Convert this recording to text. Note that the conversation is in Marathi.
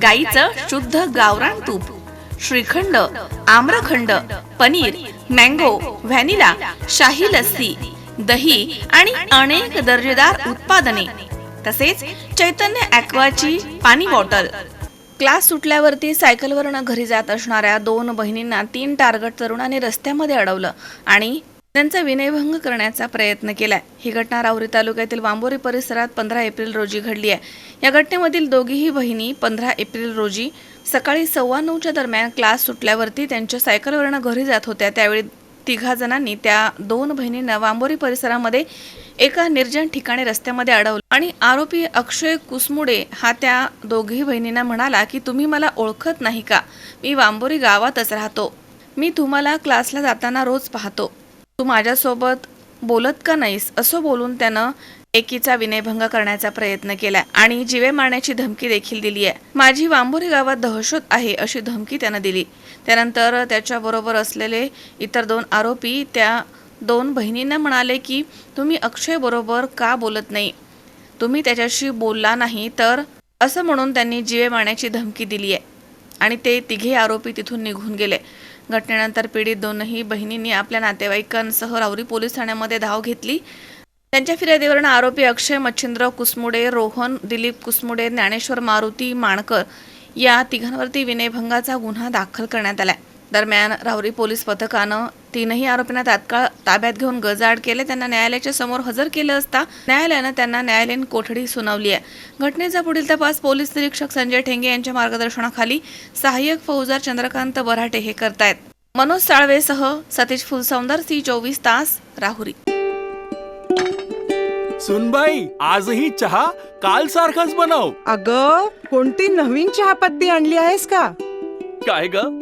गाईचं शुद्ध गावरान तूप श्रीखंड आम्रखंड पनीर मँगो व्हॅनिला शाही लस्सी दही आणि अनेक दर्जेदार उत्पादने. तसेच चैतन्य ॲक्वाची पाणी बॉटल. क्लास सुटल्यावरती सायकलवरनं घरी जात असणाऱ्या दोन बहिणींना तीन टार्गट तरुणाने रस्त्यामध्ये अडवलं आणि त्यांचा विनयभंग करण्याचा प्रयत्न केलाय. ही घटना राहुरी तालुक्यातील वांबोरी परिसरात पंधरा एप्रिल रोजी घडली आहे. या घटनेमधील दोघीही बहिणी पंधरा एप्रिल रोजी सकाळी सव्वा नऊच्या दरम्यान क्लास सुटल्यावरती त्यांच्या सायकलवरनं घरी जात होत्या. त्यावेळी तिघा जणांनी त्या दोन बहिणींना वांबोरी परिसरामध्ये एका निर्जन ठिकाणी रस्त्यामध्ये अडवलं आणि आरोपी अक्षय कुसमुडे हा त्या दोघी बहिणींना म्हणाला की तुम्ही मला ओळखत नाही का? मी वांबोरी गावातच राहतो. मी तुम्हाला क्लासला जाताना रोज पाहतो. तू माझ्यासोबत बोलत का नाहीस? असं बोलून त्यानं एकीचा विनयभंग करण्याचा प्रयत्न केला आणि जिवे मारण्याची धमकी देखील दिली आहे माझी वांबोरी गावात दहशत आहे अशी धमकी त्यानं दिली. त्यानंतर त्याच्याबरोबर असलेले इतर दोन आरोपी त्या दोन बहिणींना म्हणाले की तुम्ही अक्षयबरोबर का बोलत नाही? तुम्ही त्याच्याशी बोलला नाही तर असं म्हणून त्यांनी जिवे मारण्याची धमकी दिली आहे आणि ते तिघे आरोपी तिथून निघून गेले. घटनेनंतर पीडित दोनही बहिणींनी आपल्या नातेवाईकांसह राऊरी पोलीस ठाण्यामध्ये धाव घेतली. त्यांच्या फिर्यादीवरून आरोपी अक्षय मच्छिंद्र कुसमुडे रोहन दिलीप कुसमुडे ज्ञानेश्वर मारुती माणकर या तिघांवरती विनयभंगाचा गुन्हा दाखल करण्यात आला दरम्यान राहुरी पोलीस पथकानं तीनही आरोपींना तात्काळ ताब्यात घेऊन गजाआड केले. त्यांना न्यायालयाच्या समोर हजर केलं असता न्यायालयानं त्यांना न्यायालयीन कोठडी सुनावली आहे. घटनेचा पुढील तपास पोलीस निरीक्षक संजय ठेंगे यांच्या मार्गदर्शनाखाली सहाय्यक फौजदार चंद्रकांत बराटे हे करतायत. मनोज साळवेसह सतीश फुलसौंदर सी चोवीस तास राहुरी. सुनबाई आजही चहा काल सारखाच बनव. अग कोणती नवीन चहापत्ती आणली आहेस का? काय ग?